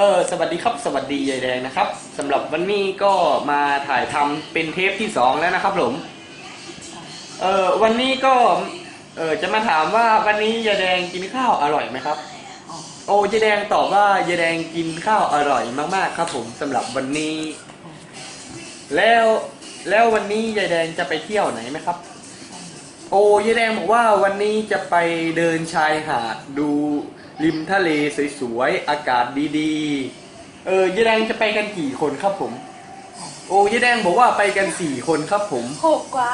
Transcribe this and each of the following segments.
เออสวัสดีครับ สวัสดียายแดงนะครับสำหรับวันนี้ก็มาถ่ายทำเป็นเทปที่สองแล้วนะครับผมเออวันนี้ก็เออจะมาถามว่าวันนี้ยายแดงกินข้าวอร่อยไหมครับ โอ้ยายแดงตอบว่ายายแดงกินข้าวอร่อยมากๆครับ ผมสำหรับวันนี้ แล้วแล้ววันนี้ยายแดงจะไปเที่ยวไหนไหมครับ โอ้ยายแดงบอกว่าวันนี้จะไปเดินชายหาดดู ริมทะเลสวยๆ อากาศดีๆ เออยายแดงจะไปกันกี่คนครับผม โอ้ยายแดงบอกว่าไปกันสี่คนครับผม หกกว่า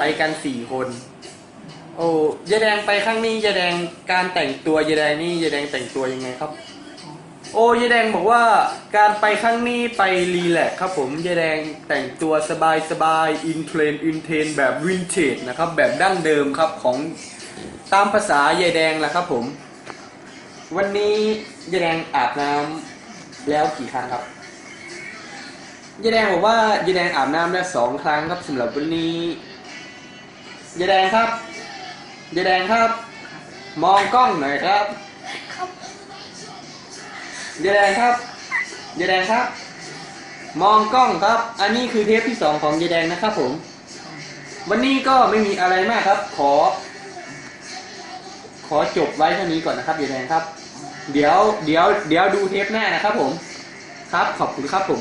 ไปกันสี่คน โอ้ยายแดงไปครั้งนี้ยายแดงการแต่งตัวยายแดงนี่ยายแดงแต่งตัวยังไงครับ โอ้ยายแดงบอกว่าการไปครั้งนี้ไปรีแลกซ์ครับผมยายแดงแต่งตัวสบายสบายอินเทรนอินเทรนแบบวินเทจนะครับแบบดั้งเดิมครับของตามภาษายายแดงแหละครับผม วันนี้ยายแดงอาบน้ำแล้วกี่ครั้งครับยายแดงบอกว่ายายแดงอาบน้ำแล้วสองครั้งครับสำหรับวันนี้ยายแดงครับยายแดงครับ มองกล้องหน่อยครับครับยายแดงครับยายแดงครับ มองกล้องครับ อันนี้คือเทปที่สองของยายแดงนะครับผม วันนี้ก็ไม่มีอะไรมากครับ ขอ ขอจบไว้เท่านี้ก่อนนะครับยายแดงครับ เดี๋ยวเดี๋ยวเดี๋ยวดูเทปหน้านะครับผม ครับขอบคุณครับผม